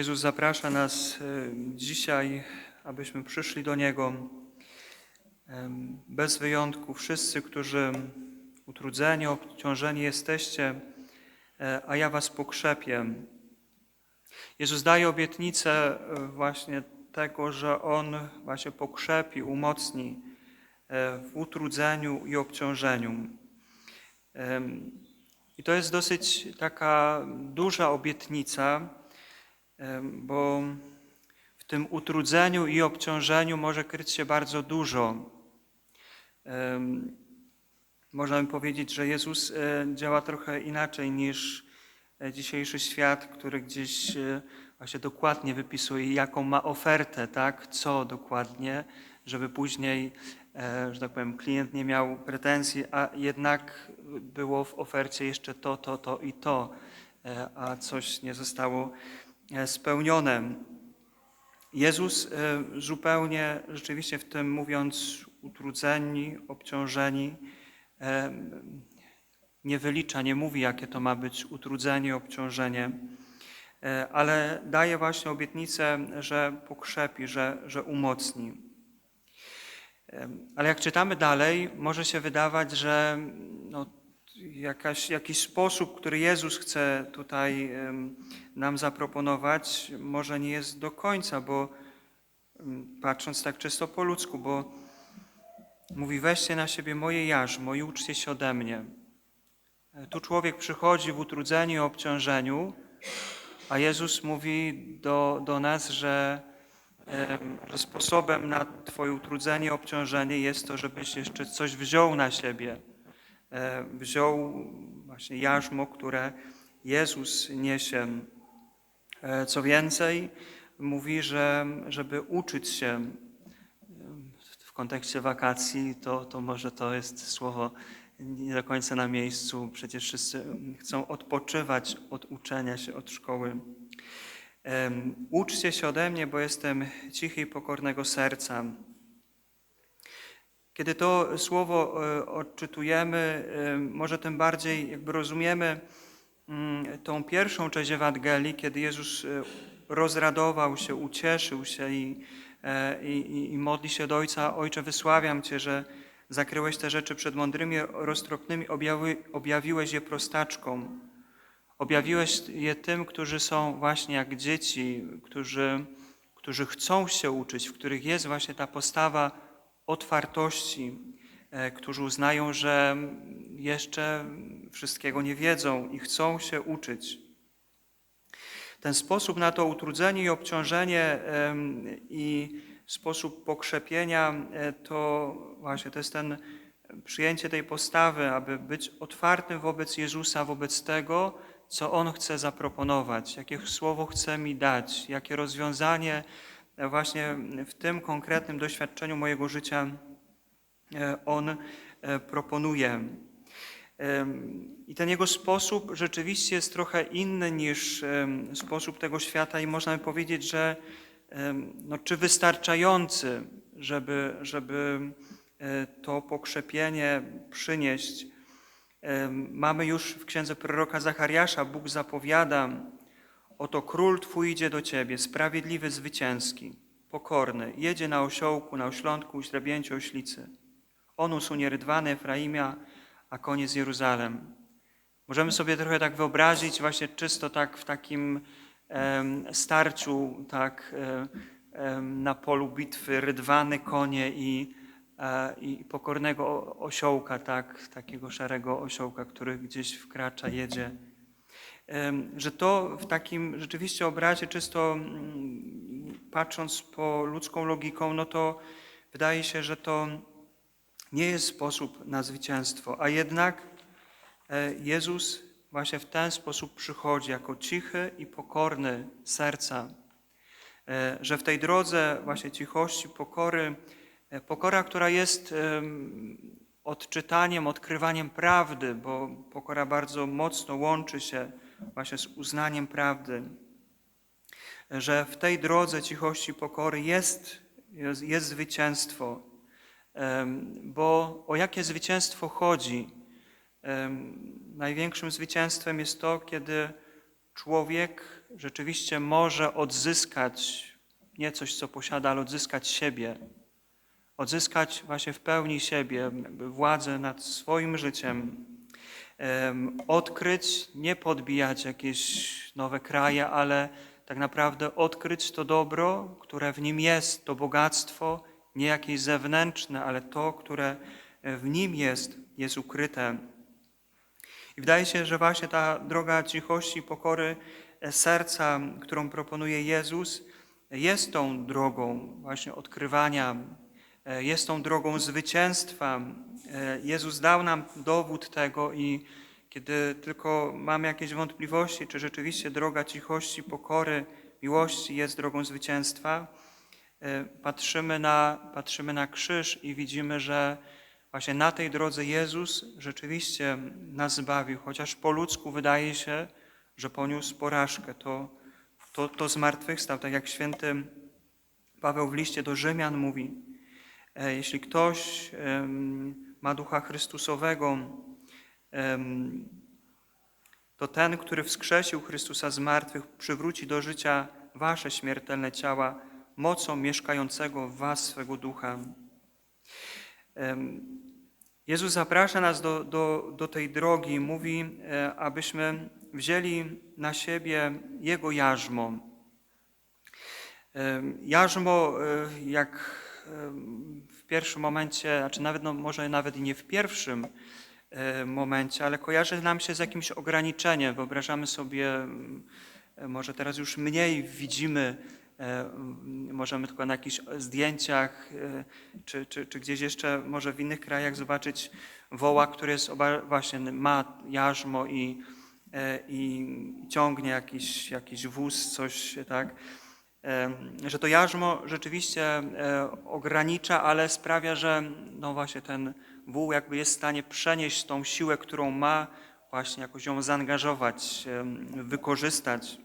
Jezus zaprasza nas e, dzisiaj, abyśmy przyszli do Niego bez wyjątku. Wszyscy, którzy utrudzeni, obciążeni jesteście, e, a ja Was pokrzepię. Jezus daje obietnicę e, właśnie tego, że On właśnie pokrzepi, umocni w utrudzeniu i obciążeniu. I to jest dosyć taka duża obietnica, bo w tym utrudzeniu i obciążeniu może kryć się bardzo dużo. Można by powiedzieć, że Jezus e, działa trochę inaczej niż e, dzisiejszy świat, który gdzieś e, właśnie dokładnie wypisuje, jaką ma ofertę, tak, co dokładnie, żeby później, że tak powiem, klient nie miał pretensji, a jednak było w ofercie jeszcze to, to, to i to, a coś nie zostało spełnione. Jezus e, zupełnie rzeczywiście w tym mówiąc utrudzeni, obciążeni, e, nie wylicza, nie mówi, jakie to ma być utrudzenie, obciążenie, e, ale daje właśnie obietnicę, że pokrzepi, że, że umocni. E, Ale jak czytamy dalej, może się wydawać, że no, jakaś, jakiś sposób, który Jezus chce tutaj nam zaproponować, może nie jest do końca, bo patrząc tak czysto po ludzku, bo mówi: weźcie na siebie moje jarzmo i uczcie się ode mnie. E, Tu człowiek przychodzi w utrudzeniu obciążeniu, a Jezus mówi do, do nas, że, em, że sposobem na Twoje utrudzenie obciążenie jest to, żebyś jeszcze coś wziął na siebie. E, Wziął właśnie jarzmo, które Jezus niesie. E, Co więcej, mówi, że żeby uczyć się em, w kontekście wakacji, to, to może to jest słowo nie do końca na miejscu. Przecież wszyscy chcą odpoczywać od uczenia się, od szkoły. Uczcie się ode mnie, bo jestem cichy i pokornego serca. Kiedy to słowo e, odczytujemy, e, może tym bardziej jakby rozumiemy mm, tą pierwszą część Ewangelii, kiedy Jezus e, rozradował się, ucieszył się i, i, i modli się do Ojca, Ojcze, wysławiam Cię, że zakryłeś te rzeczy przed mądrymi, roztropnymi, objawi, objawiłeś je prostaczkom. Objawiłeś je tym, którzy są właśnie jak dzieci, którzy, którzy chcą się uczyć, w których jest właśnie ta postawa otwartości, e, którzy uznają, że jeszcze wszystkiego nie wiedzą i chcą się uczyć. Ten sposób na to utrudzenie i obciążenie i sposób pokrzepienia e, to właśnie to jest ten przyjęcie tej postawy, aby być otwartym wobec Jezusa, wobec tego, co On chce zaproponować, jakie słowo chce mi dać, jakie rozwiązanie właśnie w tym konkretnym doświadczeniu mojego życia e, On e, proponuje. Em, I ten jego sposób rzeczywiście jest trochę inny niż sposób tego świata i można by powiedzieć, że no, czy wystarczający, żeby, żeby e, to pokrzepienie przynieść. Mamy już w księdze proroka Zachariasza, Bóg zapowiada, oto król Twój idzie do Ciebie, sprawiedliwy, zwycięski, pokorny, jedzie na osiołku, na oślątku, źrebięciu oślicy. On usunie rydwany Efraimia, a koniec Jeruzalem. Możemy sobie trochę tak wyobrazić, właśnie czysto tak w takim em, starciu, tak em, na polu bitwy, rydwany konie i, e, i pokornego osiołka, tak, takiego szarego osiołka, który gdzieś wkracza, jedzie. Że to w takim rzeczywiście obrazie, czysto mm, patrząc po ludzką logiką, no to wydaje się, że to nie jest sposób na zwycięstwo, a jednak e, Jezus właśnie w ten sposób przychodzi jako cichy i pokorny serca, E, że w tej drodze właśnie cichości, pokory, e, pokora, która jest em, odczytaniem, odkrywaniem prawdy, bo pokora bardzo mocno łączy się właśnie z uznaniem prawdy, że w tej drodze cichości, pokory jest, jest, jest zwycięstwo, bo o jakie zwycięstwo chodzi? Największym zwycięstwem jest to, kiedy człowiek rzeczywiście może odzyskać nie coś, co posiada, ale odzyskać siebie. Odzyskać właśnie w pełni siebie, władzę nad swoim życiem. Odkryć, nie podbijać jakieś nowe kraje, ale tak naprawdę odkryć to dobro, które w nim jest, to bogactwo, nie jakieś zewnętrzne, ale to, które w nim jest, jest ukryte. I wydaje się, że właśnie ta droga cichości, pokory e, serca, którą proponuje Jezus, jest tą drogą właśnie odkrywania, e, jest tą drogą zwycięstwa. E, Jezus dał nam dowód tego i kiedy tylko mamy jakieś wątpliwości, czy rzeczywiście droga cichości, pokory, miłości jest drogą zwycięstwa, e, patrzymy na, patrzymy na krzyż i widzimy, że właśnie na tej drodze Jezus rzeczywiście nas zbawił, chociaż po ludzku wydaje się, że poniósł porażkę. To, to, to zmartwychwstał, tak jak święty Paweł w liście do Rzymian mówi, e, jeśli ktoś ma ducha Chrystusowego, to ten, który wskrzesił Chrystusa z martwych, przywróci do życia wasze śmiertelne ciała mocą mieszkającego w was swego ducha. Jezus zaprasza nas do, do, do tej drogi, mówi, e, abyśmy wzięli na siebie Jego jarzmo. Jarzmo, e, jak w pierwszym momencie, znaczy nawet, no może nawet nie w pierwszym e, momencie, ale kojarzy nam się z jakimś ograniczeniem. Wyobrażamy sobie, m, e, może teraz już mniej widzimy, e, m, możemy tylko na jakichś zdjęciach, czy, czy, czy gdzieś jeszcze może w innych krajach zobaczyć woła, który jest właśnie ma jarzmo i, i ciągnie jakiś, jakiś wóz, coś tak. Że to jarzmo rzeczywiście ogranicza, ale sprawia, że no właśnie ten wół jakby jest w stanie przenieść tą siłę, którą ma, właśnie jakoś ją zaangażować, wykorzystać.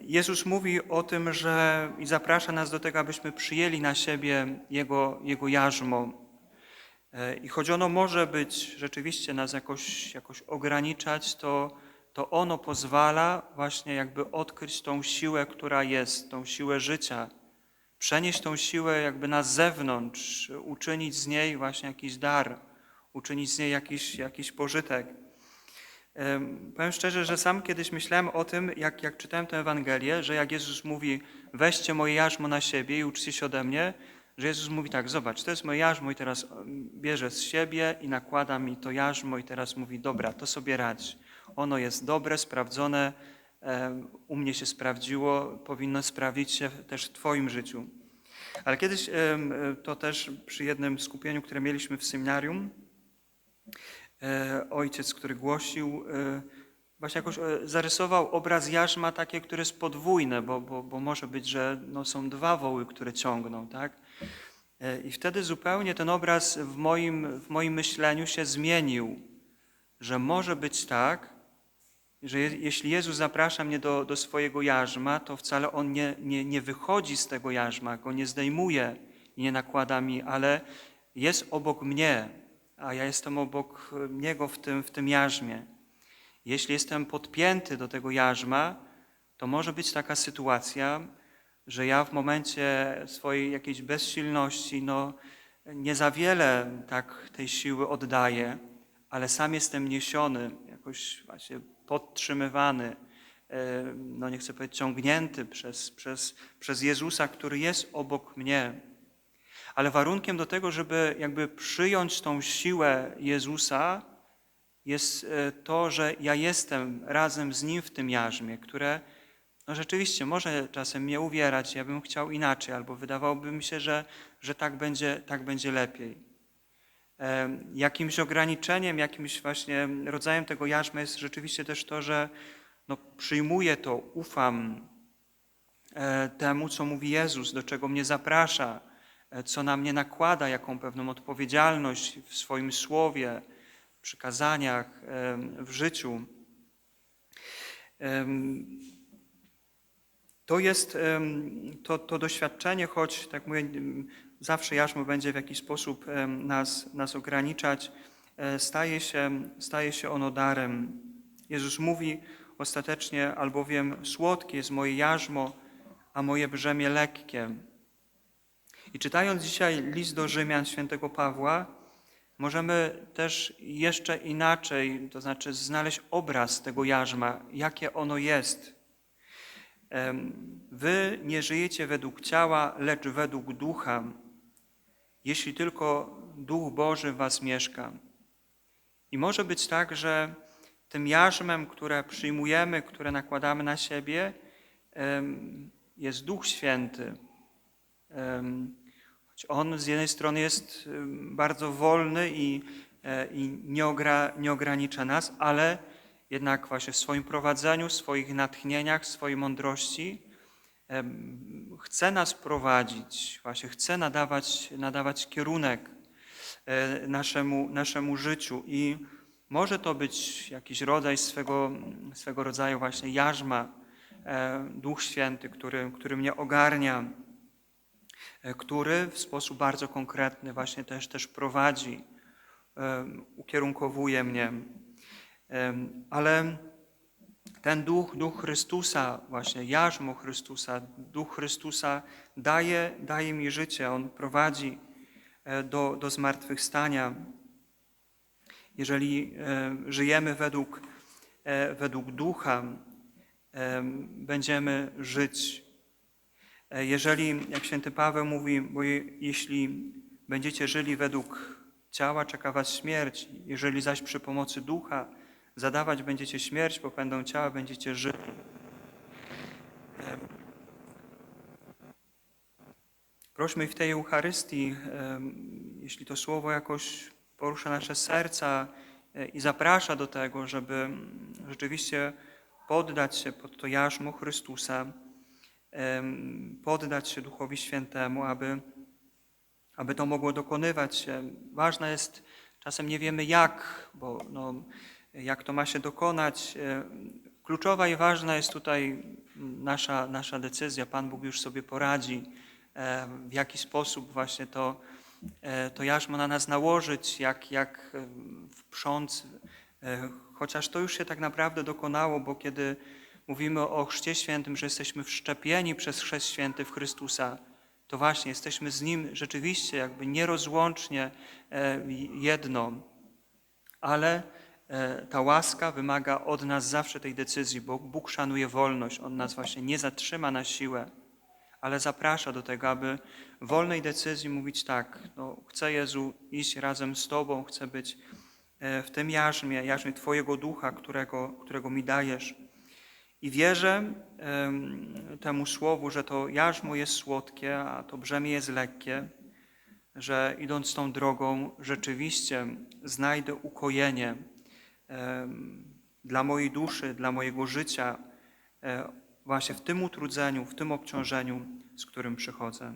Jezus mówi o tym, że i zaprasza nas do tego, abyśmy przyjęli na siebie Jego, Jego jarzmo. E, I choć ono może być rzeczywiście nas jakoś, jakoś ograniczać, to, to ono pozwala właśnie jakby odkryć tą siłę, która jest, tą siłę życia. Przenieść tą siłę jakby na zewnątrz, uczynić z niej właśnie jakiś dar, uczynić z niej jakiś, jakiś pożytek. Em, Powiem szczerze, że sam kiedyś myślałem o tym, jak, jak czytałem tę Ewangelię, że jak Jezus mówi, weźcie moje jarzmo na siebie i uczcie się ode mnie, że Jezus mówi tak, zobacz, to jest moje jarzmo i teraz bierze z siebie i nakłada mi to jarzmo i teraz mówi, dobra, to sobie radź. Ono jest dobre, sprawdzone, u mnie się sprawdziło, powinno sprawdzić się też w Twoim życiu. Ale kiedyś em, to też przy jednym skupieniu, które mieliśmy w seminarium, e, ojciec, który głosił, e, właśnie jakoś e, zarysował obraz jarzma takie, które jest podwójne, bo, bo, bo może być, że no, są dwa woły, które ciągną, tak? E, I wtedy zupełnie ten obraz w moim, w moim myśleniu się zmienił, że może być tak, że je, jeśli Jezus zaprasza mnie do, do swojego jarzma, to wcale On nie, nie, nie wychodzi z tego jarzma, go nie zdejmuje i nie nakłada mi, ale jest obok mnie, a ja jestem obok Niego w tym, w tym jarzmie. Jeśli jestem podpięty do tego jarzma, to może być taka sytuacja, że ja w momencie swojej jakiejś bezsilności, no nie za wiele tak tej siły oddaję, ale sam jestem niesiony, jakoś właśnie podtrzymywany, e, no nie chcę powiedzieć ciągnięty przez, przez, przez Jezusa, który jest obok mnie. Ale warunkiem do tego, żeby jakby przyjąć tą siłę Jezusa, jest e, to, że ja jestem razem z Nim w tym jarzmie, które no rzeczywiście może czasem mnie uwierać, ja bym chciał inaczej, albo wydawałoby mi się, że, że tak, będzie, tak będzie lepiej. Jakimś ograniczeniem, jakimś właśnie rodzajem tego jarzma jest rzeczywiście też to, że no, przyjmuję to, ufam e, temu, co mówi Jezus, do czego mnie zaprasza, e, co na mnie nakłada, jaką pewną odpowiedzialność w swoim słowie, przykazaniach, em, w życiu. To jest to, to doświadczenie, choć, tak mówię, zawsze jarzmo będzie w jakiś sposób nas, nas ograniczać, e, staje się, staje się ono darem. Jezus mówi, Ostatecznie, albowiem słodkie jest moje jarzmo, a moje brzemię lekkie. I czytając dzisiaj list do Rzymian świętego Pawła, możemy też jeszcze inaczej, to znaczy znaleźć obraz tego jarzma, jakie ono jest. Wy nie żyjecie według ciała, lecz według ducha, jeśli tylko Duch Boży w was mieszka. I może być tak, że tym jarzmem, które przyjmujemy, które nakładamy na siebie, jest Duch Święty. Choć On z jednej strony jest bardzo wolny i, e, i nie, ogra, nie ogranicza nas, ale jednak właśnie w swoim prowadzeniu, w swoich natchnieniach, w swojej mądrości chce nas prowadzić, właśnie chce nadawać, nadawać kierunek e, naszemu, naszemu życiu i może to być jakiś rodzaj swego, swego rodzaju właśnie jarzma, e, Duch Święty, który, który mnie ogarnia, e, który w sposób bardzo konkretny właśnie też, też prowadzi, ukierunkowuje mnie. Ale ten duch, duch Chrystusa, właśnie jarzmo Chrystusa, duch Chrystusa daje, daje mi życie, on prowadzi e, do, do zmartwychwstania. Jeżeli e, żyjemy według, e, według ducha, będziemy żyć. Jeżeli, jak święty Paweł mówi, bo je, jeśli będziecie żyli według ciała, czeka was śmierć. Jeżeli zaś przy pomocy ducha zadawać będziecie śmierć popędą ciała, będziecie żyli. Prośmy w tej Eucharystii, jeśli to słowo jakoś porusza nasze serca e, i zaprasza do tego, żeby mm, rzeczywiście poddać się pod to jarzmo Chrystusa, poddać się Duchowi Świętemu, aby, aby to mogło dokonywać się. Ważne jest, czasem nie wiemy jak, bo no, jak to ma się dokonać. E, Kluczowa i ważna jest tutaj nasza, nasza decyzja. Pan Bóg już sobie poradzi, e, w jaki sposób właśnie to, e, to jarzmo na nas nałożyć, jak, jak wprząc. Chociaż to już się tak naprawdę dokonało, bo kiedy mówimy o Chrzcie Świętym, że jesteśmy wszczepieni przez Chrzest Święty w Chrystusa, to właśnie jesteśmy z Nim rzeczywiście jakby nierozłącznie jedno. Ale ta łaska wymaga od nas zawsze tej decyzji, bo Bóg szanuje wolność. On nas właśnie nie zatrzyma na siłę, ale zaprasza do tego, aby w wolnej decyzji mówić tak, no, chcę Jezu iść razem z Tobą, chcę być e, w tym jarzmie, jarzmie Twojego ducha, którego, którego mi dajesz. I wierzę em, temu słowu, że to jarzmo jest słodkie, a to brzemię jest lekkie, że idąc tą drogą rzeczywiście znajdę ukojenie dla mojej duszy, dla mojego życia, e, właśnie w tym utrudzeniu, w tym obciążeniu, z którym przychodzę.